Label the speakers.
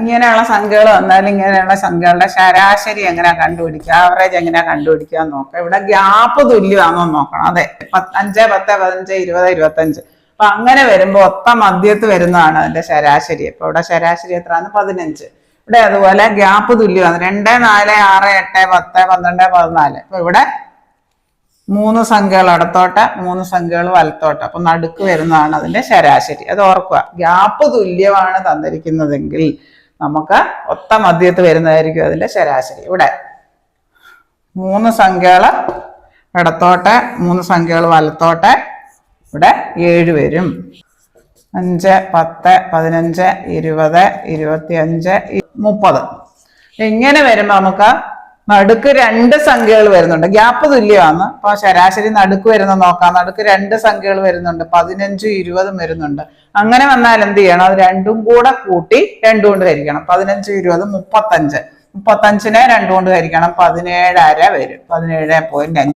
Speaker 1: ഇങ്ങനെയുള്ള സംഖ്യകൾ വന്നാൽ ഇങ്ങനെയുള്ള സംഖ്യകളുടെ ശരാശരി എങ്ങനെയാ കണ്ടുപിടിക്കുക? ആവറേജ് എങ്ങനെയാ കണ്ടുപിടിക്കുക നോക്കാം ഇവിടെ ഗ്യാപ്പ് തുല്യമാണോ നോക്കണം. അതെ അഞ്ച് പത്ത് പതിനഞ്ച് ഇരുപത് ഇരുപത്തഞ്ച്. അപ്പൊ അങ്ങനെ വരുമ്പോ ഒത്ത മധ്യത്ത് വരുന്നതാണ് അതിന്റെ ശരാശരി. അപ്പൊ ഇവിടെ ശരാശരി എത്രയാണ് പതിനഞ്ച്. ഇവിടെ അതുപോലെ ഗ്യാപ്പ് തുല്യമാണ്. രണ്ട് നാല് ആറ് എട്ട് പത്ത് പന്ത്രണ്ട് പതിനാല്. അപ്പൊ ഇവിടെ മൂന്ന് സംഖ്യകൾ ഇടത്തോട്ട് മൂന്ന് സംഖ്യകൾ വലത്തോട്ട്. അപ്പൊ നടുക്ക് വരുന്നതാണ് അതിന്റെ ശരാശരി. അത് ഓർക്കുക ഗ്യാപ്പ് തുല്യമാണ് തന്നിരിക്കുന്നതെങ്കിൽ നമുക്ക് ഒത്ത മധ്യത്ത് വരുന്നതായിരിക്കും അതിന്റെ ശരാശരി. ഇവിടെ മൂന്ന് സംഖ്യകൾ ഇടത്തോട്ട് മൂന്ന് സംഖ്യകൾ വലത്തോട്ട്. ഇവിടെ ഏഴ് വരും. അഞ്ച് പത്ത് പതിനഞ്ച് ഇരുപത് ഇരുപത്തിയഞ്ച് മുപ്പത്. ഇങ്ങനെ വരുമ്പോ നമുക്ക് നടുക്ക് രണ്ട് സംഖ്യകൾ വരുന്നുണ്ട്. ഗ്യാപ്പ് തുല്യമാണ്. അപ്പൊ ശരാശരി നടുക്ക് വരുന്ന നോക്കാം. നടുക്ക് രണ്ട് സംഖ്യകൾ വരുന്നുണ്ട്. പതിനഞ്ചും ഇരുപതും വരുന്നുണ്ട്. അങ്ങനെ വന്നാൽ എന്ത് ചെയ്യണം? അത് രണ്ടും കൂടെ കൂട്ടി രണ്ടും കൊണ്ട് ഹരിക്കണം. പതിനഞ്ചും ഇരുപതും മുപ്പത്തഞ്ച്. മുപ്പത്തഞ്ചിനെ രണ്ടും കൊണ്ട് ഹരിക്കണം. പതിനേഴര വരും. പതിനേഴ് പോയിന്റ്